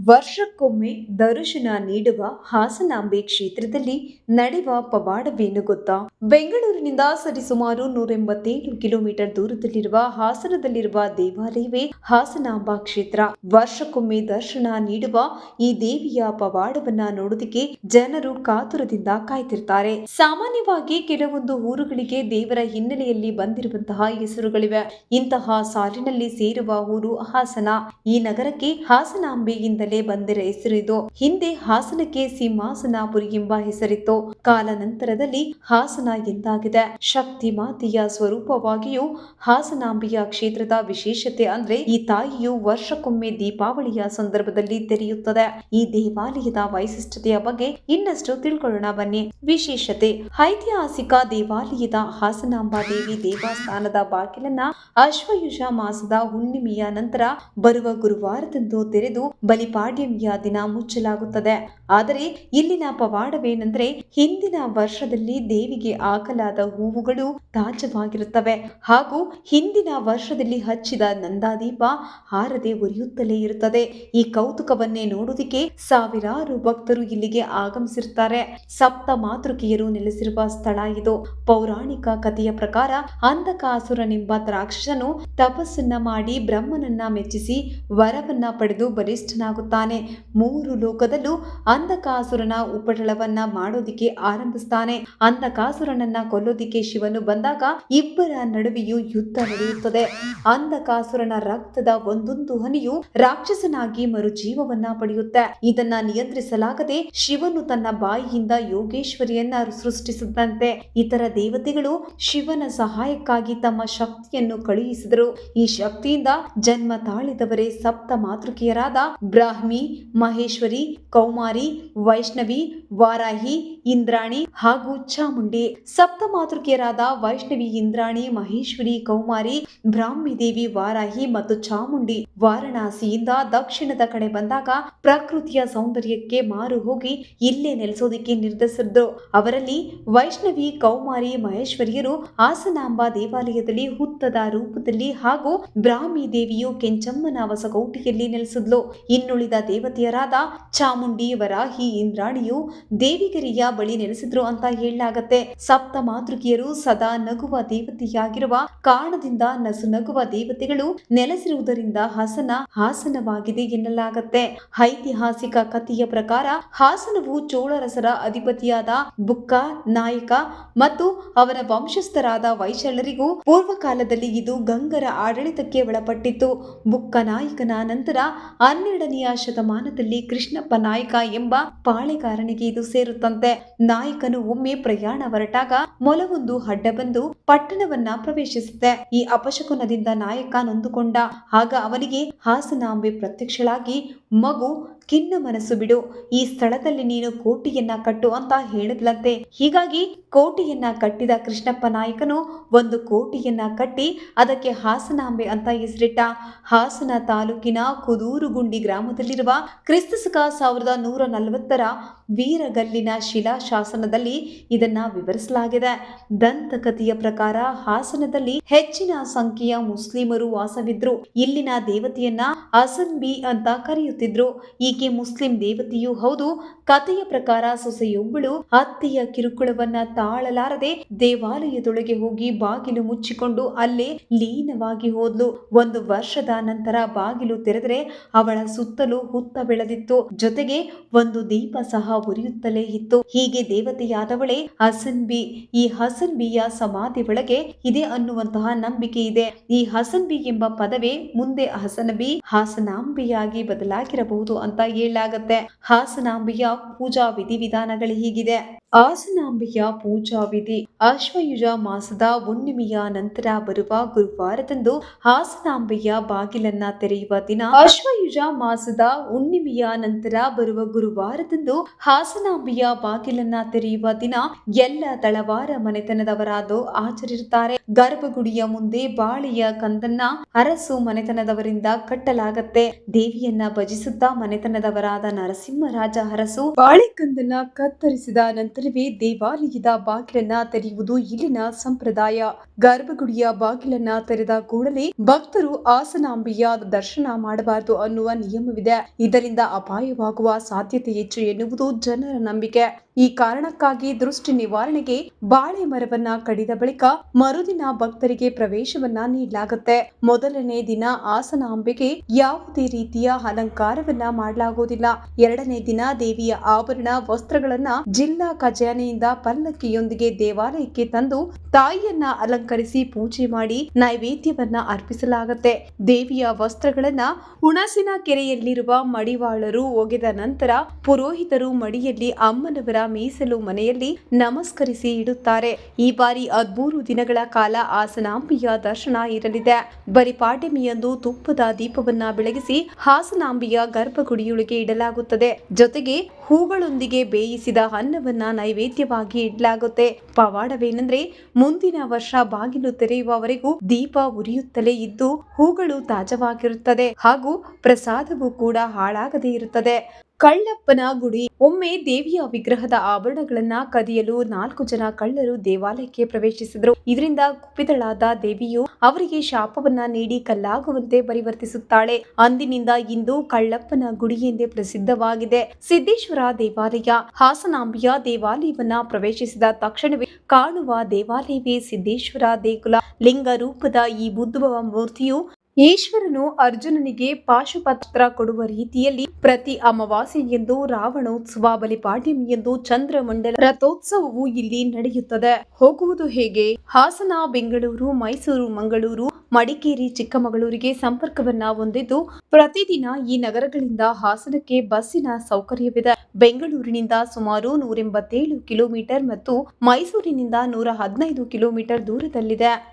ವರ್ಷಕ್ಕೊಮ್ಮೆ ದರ್ಶನ ನೀಡುವ ಹಾಸನಾಂಬೆ ಕ್ಷೇತ್ರದಲ್ಲಿ ನಡೆಯುವ ಪವಾಡವೇನು ಗೊತ್ತಾ? ಬೆಂಗಳೂರಿನಿಂದ ಸರಿಸುಮಾರು ನೂರ ಎಂಬತ್ತೇಳು ಕಿಲೋಮೀಟರ್ ದೂರದಲ್ಲಿರುವ ಹಾಸನದಲ್ಲಿರುವ ದೇವಾಲಯವೇ ಹಾಸನಾಂಬ ಕ್ಷೇತ್ರ. ವರ್ಷಕ್ಕೊಮ್ಮೆ ದರ್ಶನ ನೀಡುವ ಈ ದೇವಿಯ ಪವಾಡವನ್ನ ನೋಡೋದಕ್ಕೆ ಜನರು ಕಾತುರದಿಂದ ಕಾಯ್ತಿರ್ತಾರೆ. ಸಾಮಾನ್ಯವಾಗಿ ಕೆಲವೊಂದು ಊರುಗಳಿಗೆ ದೇವರ ಹಿನ್ನೆಲೆಯಲ್ಲಿ ಬಂದಿರುವಂತಹ ಹೆಸರುಗಳಿವೆ. ಇಂತಹ ಸಾಲಿನಲ್ಲಿ ಸೇರುವ ಊರು ಹಾಸನ. ಈ ನಗರಕ್ಕೆ ಹಾಸನಾಂಬೆಯಿಂದಲೇ ಬಂದಿರ ಹೆಸರಿದು ಹಿಂದೆ ಹಾಸನಕ್ಕೆ ಸಿಂಹಾಸನಾಪುರಿ ಎಂಬ ಹೆಸರಿತ್ತು. ಕಾಲಾನಂತರದಲ್ಲಿ ಹಾಸನ ಎಂದಾಗಿದೆ. ಶಕ್ತಿ ಮಾತೆಯ ಸ್ವರೂಪವಾಗಿಯೂ ಹಾಸನಾಂಬಿಯ ಕ್ಷೇತ್ರದ ವಿಶೇಷತೆ ಅಂದ್ರೆ ಈ ತಾಯಿಯು ವರ್ಷಕ್ಕೊಮ್ಮೆ ದೀಪಾವಳಿಯ ಸಂದರ್ಭದಲ್ಲಿ ತೆರೆಯುತ್ತದೆ. ಈ ದೇವಾಲಯದ ವೈಶಿಷ್ಟ್ಯತೆಯ ಬಗ್ಗೆ ಇನ್ನಷ್ಟು ತಿಳ್ಕೊಳ್ಳೋಣ ಬನ್ನಿ. ವಿಶೇಷತೆ. ಐತಿಹಾಸಿಕ ದೇವಾಲಯದ ಹಾಸನಾಂಬ ದೇವಿ ದೇವಸ್ಥಾನದ ಬಾಗಿಲನ್ನ ಅಶ್ವಯುಷ ಮಾಸದ ಹುಣ್ಣಿಮೆಯ ನಂತರ ಬರುವ ಗುರುವಾರದಂದು ತೆರೆದು ಬಲಿಪಾಡ್ಯಮಿಯ ದಿನ ಮುಚ್ಚಲಾಗುತ್ತದೆ. ಆದರೆ ಇಲ್ಲಿನ ಪವಾಡವೇನೆಂದರೆ ಹಿಂದಿನ ವರ್ಷದಲ್ಲಿ ದೇವಿಗೆ ಹಾಕಲಾದ ಹೂವುಗಳು ತಾಜವಾಗಿರುತ್ತವೆ. ಹಾಗೂ ಹಿಂದಿನ ವರ್ಷದಲ್ಲಿ ಹಚ್ಚಿದ ನಂದಾದೀಪ ಹಾರದೆ ಉರಿಯುತ್ತಲೇ ಇರುತ್ತದೆ. ಈ ಕೌತುಕವನ್ನೇ ನೋಡುವುದಕ್ಕೆ ಸಾವಿರಾರು ಭಕ್ತರು ಇಲ್ಲಿಗೆ ಆಗಮಿಸಿರುತ್ತಾರೆ. ಸಪ್ತ ಮಾತೃಕೆಯರು ನೆಲೆಸಿರುವ ಸ್ಥಳ ಇದು. ಪೌರಾಣಿಕ ಕಥೆಯ ಪ್ರಕಾರ ಅಂಧಕಾಸುರನೆಂಬ ರಾಕ್ಷಸನು ತಪಸ್ಸನ್ನ ಮಾಡಿ ಬ್ರಹ್ಮನನ್ನ ಮೆಚ್ಚಿಸಿ ವರವನ್ನ ಪಡೆದು ಬಲಿಷ್ಠನಾಗುತ್ತಾನೆ. ಮೂರು ಲೋಕದಲ್ಲೂ ಅಂಧಕಾಸುರನ ಉಪಟಳವನ್ನ ಮಾಡೋದಿಕ್ಕೆ ಆರಂಭಿಸ್ತಾನೆ. ಅಂಧಕಾಸುರನನ್ನ ಕೊಲ್ಲೋದಿಕ್ಕೆ ಶಿವನು ಬಂದಾಗ ಇಬ್ಬರ ನಡುವೆಯೂ ಯುದ್ಧ ನಡೆಯುತ್ತದೆ. ಅಂಧಕಾಸುರನ ರಕ್ತದ ಒಂದೊಂದು ಹನಿಯು ರಾಕ್ಷಸನಾಗಿ ಮರುಜೀವವನ್ನ ಪಡೆಯುತ್ತೆ. ಇದನ್ನ ನಿಯಂತ್ರಿಸಲಾಗದೆ ಶಿವನು ತನ್ನ ಬಾಯಿಯಿಂದ ಯೋಗೇಶ್ವರಿಯನ್ನ ಸೃಷ್ಟಿಸಿದಂತೆ ಇತರ ದೇವತೆಗಳು ಶಿವನ ಸಹಾಯಕ್ಕಾಗಿ ತಮ್ಮ ಶಕ್ತಿಯನ್ನು ಕಳುಹಿಸಿದರು. ಈ ಶಕ್ತಿಯಿಂದ ಜನ್ಮ ತಾಳಿದವರೇ ಸಪ್ತ ಮಾತೃಕೆಯರಾದ ಬ್ರಾಹ್ಮಿ ಮಹೇಶ್ವರಿ, ಕೌಮಾರಿ, ವೈಷ್ಣವಿ, ವಾರಾಹಿ, ಇಂದ್ರಾಣಿ ಹಾಗೂ ಚಾಮುಂಡಿ. ಸಪ್ತ ಮಾತೃಕೆಯರಾದ ವೈಷ್ಣವಿ, ಇಂದ್ರಾಣಿ, ಮಹೇಶ್ವರಿ, ಕೌಮಾರಿ, ಬ್ರಾಹ್ಮಿ ದೇವಿ, ವಾರಾಹಿ ಮತ್ತು ಚಾಮುಂಡಿ ವಾರಣಾಸಿಯಿಂದ ದಕ್ಷಿಣದ ಕಡೆ ಬಂದಾಗ ಪ್ರಕೃತಿಯ ಸೌಂದರ್ಯಕ್ಕೆ ಮಾರು ಹೋಗಿ ಇಲ್ಲೇ ನೆಲೆಸೋದಿಕ್ಕೆ ನಿರ್ಧರಿಸಿದ್ರು. ಅವರಲ್ಲಿ ವೈಷ್ಣವಿ, ಕೌಮಾರಿ, ಮಹೇಶ್ವರಿಯರು ಹಾಸನಾಂಬ ದೇವಾಲಯದಲ್ಲಿ ಹುತ್ತದ ರೂಪದಲ್ಲಿ ಹಾಗೂ ಬ್ರಾಹ್ಮಿ ದೇವಿಯು ಕೆಂಚಮ್ಮನ ವಸಗೌಟಿಯಲ್ಲಿ ನೆಲೆಸಿದ್ಲು. ಇನ್ನುಳಿದ ದೇವತೆಯರಾದ ಚಾಮುಂಡಿ ವರಾಹಿ ಇಂದ್ರಾಣಿಯು ದೇವಿಗರಿಯ ಬಳಿ ನೆಲೆಸಿದ್ರು ಅಂತ ಹೇಳಲಾಗತ್ತೆ. ಸಪ್ತ ಮಾತೃಕಿಯರು ಸದಾ ನಗುವ ದೇವತೆಯಾಗಿರುವ ಕಾರಣದಿಂದ ನಸು ನಗುವ ದೇವತೆಗಳು ನೆಲೆಸಿರುವುದರಿಂದ ಹಸನ ಹಾಸನವಾಗಿದೆ ಎನ್ನಲಾಗತ್ತೆ. ಐತಿಹಾಸಿಕ ಕಥೆಯ ಪ್ರಕಾರ ಹಾಸನವು ಚೋಳರಸರ ಅಧಿಪತಿಯಾದ ಬುಕ್ಕ ನಾಯಕ ಮತ್ತು ಅವರ ವಂಶಸ್ಥರಾದ ವೈಶಾಲರಿಗೂ ಪೂರ್ವ ಕಾಲದಲ್ಲಿ ಇದು ಗಂಗರ ಆಡಳಿತಕ್ಕೆ ಒಳಪಟ್ಟಿತ್ತು. ಬುಕ್ಕ ನಾಯಕನ ನಂತರ ಹನ್ನೆರಡನೆಯ ಶತಮಾನದಲ್ಲಿ ಕೃಷ್ಣಪ್ಪ ನಾಯಕ ಎಂಬ ಪಾಳೆಗಾರನಿಗೆ ಇದು ಸೇರುತ್ತಂತೆ. ನಾಯಕನು ಒಮ್ಮೆ ಪ್ರಯಾಣ ಹೊರಟಾಗ ಮೊಲವೊಂದು ಅಡ್ಡ ಬಂದು ಪಟ್ಟಣವನ್ನ ಪ್ರವೇಶಿಸುತ್ತೆ ಈ ಅಪಶಕುನದಿಂದ ನಾಯಕ ನೊಂದುಕೊಂಡ. ಆಗ ಅವನಿಗೆ ಹಾಸನಾಂಬೆ ಪ್ರತ್ಯಕ್ಷಳಾಗಿ ಮಗು ಖಿನ್ನ ಮನಸ್ಸು ಬಿಡು. ಈ ಸ್ಥಳದಲ್ಲಿ ನೀನು ಕೋಟಿಯನ್ನ ಕಟ್ಟು ಅಂತ ಹೇಳಿದ್ಲಂತೆ. ಹೀಗಾಗಿ ಕೋಟಿಯನ್ನ ಕಟ್ಟಿದ ಕೃಷ್ಣಪ್ಪ ನಾಯಕನು ಒಂದು ಕೋಟಿಯನ್ನ ಕಟ್ಟಿ ಅದಕ್ಕೆ ಹಾಸನಾಂಬೆ ಅಂತ ಹೆಸರಿಟ್ಟ. ಹಾಸನ ತಾಲೂಕಿನ ಕುದೂರುಗುಂಡಿ ಗ್ರಾಮದಲ್ಲಿರುವ ಕ್ರಿಸ್ತಸಕ ಸಾವಿರದ ನೂರ ನಲವತ್ತರ ವೀರಗಲ್ಲಿನ ಶಿಲಾಶಾಸನದಲ್ಲಿ ಇದನ್ನ ವಿವರಿಸಲಾಗಿದೆ. ದಂತಕಥೆಯ ಪ್ರಕಾರ ಹಾಸನದಲ್ಲಿ ಹೆಚ್ಚಿನ ಸಂಖ್ಯೆಯ ಮುಸ್ಲಿಮರು ವಾಸವಿದ್ರು. ಇಲ್ಲಿನ ದೇವತೆಯನ್ನ ಅಸನ್ಬಿ ಅಂತ ಕರೆಯುತ್ತಿದ್ರು. ಈಕೆ ಮುಸ್ಲಿಂ ದೇವತೆಯೂ ಹೌದು. ಕಥೆಯ ಪ್ರಕಾರ ಸೊಸೆಯೊಬ್ಬಳು ಅತ್ತೆಯ ಕಿರುಕುಳವನ್ನ ತಾಳಲಾರದೆ ದೇವಾಲಯದೊಳಗೆ ಹೋಗಿ ಬಾಗಿಲು ಮುಚ್ಚಿಕೊಂಡು ಅಲ್ಲೇ ಲೀನವಾಗಿ ಹೋದ್ಲು. ಒಂದು ವರ್ಷದ ನಂತರ ಬಾಗಿಲು ತೆರೆದರೆ ಅವಳ ಸುತ್ತಲೂ ಹುತ್ತ ಬೆಳೆದಿತ್ತು. ಜೊತೆಗೆ ಒಂದು ದೀಪ ಸಹ ಉರಿಯುತ್ತಲೇ ಇತ್ತು. ಹೀಗೆ ದೇವತೆಯಾದವಳೇ, ಹಸನ್ ಬಿ, ಈ ಹಸನ್ ಬಿಯ ಸಮಾಧಿ ಒಳಗೆ ಇದೆ ಅನ್ನುವಂತಹ ನಂಬಿಕೆ ಇದೆ. ಈ ಹಸನ್ ಬಿ ಎಂಬ ಪದವೇ ಮುಂದೆ ಹಸನಬಿ ಹಾಸನಾಂಬಿಯಾಗಿ ಬದಲಾಗಿರಬಹುದು ಅಂತ ಹೇಳಲಾಗತ್ತೆ. ಹಾಸನಾಂಬಿಯ ಪೂಜಾ ವಿಧಿವಿಧಾನಗಳು ಹೀಗಿದೆ. ಹಾಸನಾಂಬಿಯ ಪೂಜಾ ವಿಧಿ ಅಶ್ವಯುಜ ಮಾಸದ ಹುಣ್ಣಿಮೆಯ ನಂತರ ಬರುವ ಗುರುವಾರದಂದು ಹಾಸನಾಂಬೆಯ ಬಾಗಿಲನ್ನ ತೆರೆಯುವ ದಿನ ಅಶ್ವಯುಜ ಮಾಸದ ಹುಣ್ಣಿಮೆಯ ನಂತರ ಬರುವ ಗುರುವಾರದಂದು ಹಾಸನಾಂಬೆಯ ಬಾಗಿಲನ್ನ ತೆರೆಯುವ ದಿನ ಎಲ್ಲ ತಳವಾರ ಮನೆತನದವರಾದು ಆಚರಿಸುತ್ತಾರೆ ಗರ್ಭಗುಡಿಯ ಮುಂದೆ ಬಾಳೆಯ ಕಂದನ್ನ ಅರಸು ಮನೆತನದವರಿಂದ ಕಟ್ಟಲಾಗತ್ತೆ. ದೇವಿಯನ್ನ ಭಜಿಸುತ್ತಾ ಮನೆತನದವರಾದ ನರಸಿಂಹರಾಜ ಅರಸು ಬಾಳೆಕಂದನ್ನ ಕತ್ತರಿಸಿದ ನಂತರವೇ ದೇವಾಲಯದ ಬಾಗಿಲನ್ನ ತೆರೆಯುವುದು ಇಲ್ಲಿನ ಸಂಪ್ರದಾಯ. ಗರ್ಭಗುಡಿಯ ಬಾಗಿಲನ್ನ ತೆರೆದ ಕೂಡಲೇ ಭಕ್ತರು ಹಾಸನಾಂಬಿಯ ದರ್ಶನ ಮಾಡಬಾರದು ಅನ್ನುವ ನಿಯಮವಿದೆ. ಇದರಿಂದ ಅಪಾಯವಾಗುವ ಸಾಧ್ಯತೆ ಹೆಚ್ಚು ಎನ್ನುವುದು ಜನರ ನಂಬಿಕೆ. ಈ ಕಾರಣಕ್ಕಾಗಿ ದೃಷ್ಟಿ ನಿವಾರಣೆಗೆ ಬಾಳೆ ಮರವನ್ನ ಕಡಿದ ಬಳಿಕ ಮರುದಿನ ಭಕ್ತರಿಗೆ ಪ್ರವೇಶವನ್ನ ನೀಡಲಾಗುತ್ತೆ. ಮೊದಲನೇ ದಿನ ಆಸನ ಅಂಬೆಗೆ ಯಾವುದೇ ರೀತಿಯ ಅಲಂಕಾರವನ್ನ ಮಾಡಲಾಗುವುದಿಲ್ಲ. ಎರಡನೇ ದಿನ ದೇವಿಯ ಆಭರಣ ವಸ್ತ್ರಗಳನ್ನ ಜಿಲ್ಲಾ ಖಜಾನೆಯಿಂದ ಪಲ್ಲಕ್ಕಿಯೊಂದಿಗೆ ದೇವಾಲಯಕ್ಕೆ ತಂದು ತಾಯಿಯನ್ನ ಅಲಂಕರಿಸಿ ಪೂಜೆ ಮಾಡಿ ನೈವೇದ್ಯವನ್ನ ಅರ್ಪಿಸಲಾಗುತ್ತೆ. ದೇವಿಯ ವಸ್ತ್ರಗಳನ್ನ ಹುಣಸಿನ ಕೆರೆಯಲ್ಲಿರುವ ಮಡಿವಾಳರು ಒಗೆದ ನಂತರ ಪುರೋಹಿತರು ಮಡಿಯಲ್ಲಿ ಅಮ್ಮನವರ ಮೀಸಲು ಮನೆಯಲ್ಲಿ ನಮಸ್ಕರಿಸಿ ಇಡುತ್ತಾರೆ. ಈ ಬಾರಿ ಹದ್ಮೂರು ದಿನಗಳ ಕಾಲ ಹಾಸನಾಂಬಿಯ ದರ್ಶನ ಇರಲಿದೆ. ಬರಿಪಾಡ್ಯಮಿಯಂದು ತುಪ್ಪದ ದೀಪವನ್ನ ಬೆಳಗಿಸಿ ಹಾಸನಾಂಬಿಯ ಗರ್ಭಗುಡಿಯೊಳಗೆ ಇಡಲಾಗುತ್ತದೆ. ಜೊತೆಗೆ ಹೂಗಳೊಂದಿಗೆ ಬೇಯಿಸಿದ ಅನ್ನವನ್ನ ನೈವೇದ್ಯವಾಗಿ ಇಡಲಾಗುತ್ತೆ. ಪವಾಡವೇನೆಂದ್ರೆ ಮುಂದಿನ ವರ್ಷ ಬಾಗಿಲು ತೆರೆಯುವವರೆಗೂ ದೀಪ ಉರಿಯುತ್ತಲೇ ಇದ್ದು ಹೂಗಳು ತಾಜವಾಗಿರುತ್ತದೆ. ಹಾಗೂ ಪ್ರಸಾದವೂ ಕೂಡ ಹಾಳಾಗದೇ ಇರುತ್ತದೆ. ಕಳ್ಳಪ್ಪನ ಗುಡಿ. ಒಮ್ಮೆ ದೇವಿಯ ವಿಗ್ರಹದ ಆಭರಣಗಳನ್ನ ಕದಿಯಲು ನಾಲ್ಕು ಜನ ಕಳ್ಳರು ದೇವಾಲಯಕ್ಕೆ ಪ್ರವೇಶಿಸಿದರು. ಇದರಿಂದ ಕುಪಿತಳಾದ ದೇವಿಯು ಅವರಿಗೆ ಶಾಪವನ್ನ ನೀಡಿ ಕಲ್ಲಾಗುವಂತೆ ಪರಿವರ್ತಿಸುತ್ತಾಳೆ. ಅಂದಿನಿಂದ ಇಂದು ಕಳ್ಳಪ್ಪನ ಗುಡಿ ಎಂದೇ ಪ್ರಸಿದ್ಧವಾಗಿದೆ. ಸಿದ್ದೇಶ್ವರ ದೇವಾಲಯ ಹಾಸನಾಂಬಿಯ ದೇವಾಲಯವನ್ನ ಪ್ರವೇಶಿಸಿದ ತಕ್ಷಣವೇ ಕಾಣುವ ದೇವಾಲಯವೇ ಸಿದ್ದೇಶ್ವರ ದೇಗುಲ. ಲಿಂಗ ರೂಪದ ಈ ಬುದ್ಧಭವ ಮೂರ್ತಿಯು ಈಶ್ವರನು ಅರ್ಜುನನಿಗೆ ಪಾಶುಪತ್ರ ಕೊಡುವ ರೀತಿಯಲ್ಲಿ ಪ್ರತಿ ಅಮಾವಾಸ್ಯೆಯೆಂದು ರಾವಣೋತ್ಸವ ಬಲಿಪಾಡ್ಯಮಿಯೆಂದು ಚಂದ್ರಮಂಡಲ ರಥೋತ್ಸವವು ಇಲ್ಲಿ ನಡೆಯುತ್ತದೆ. ಹೋಗುವುದು ಹೇಗೆ? ಹಾಸನ, ಬೆಂಗಳೂರು, ಮೈಸೂರು, ಮಂಗಳೂರು, ಮಡಿಕೇರಿ, ಚಿಕ್ಕಮಗಳೂರಿಗೆ ಸಂಪರ್ಕವನ್ನ ಹೊಂದಿದ್ದು, ಪ್ರತಿದಿನ ಈ ನಗರಗಳಿಂದ ಹಾಸನಕ್ಕೆ ಬಸ್ಸಿನ ಸೌಕರ್ಯವಿದೆ. ಬೆಂಗಳೂರಿನಿಂದ ಸುಮಾರು ನೂರೆಂಬತ್ತೇಳು ಕಿಲೋಮೀಟರ್ ಮತ್ತು ಮೈಸೂರಿನಿಂದ ನೂರ ಹದಿನೈದು ಕಿಲೋಮೀಟರ್ ದೂರದಲ್ಲಿದೆ.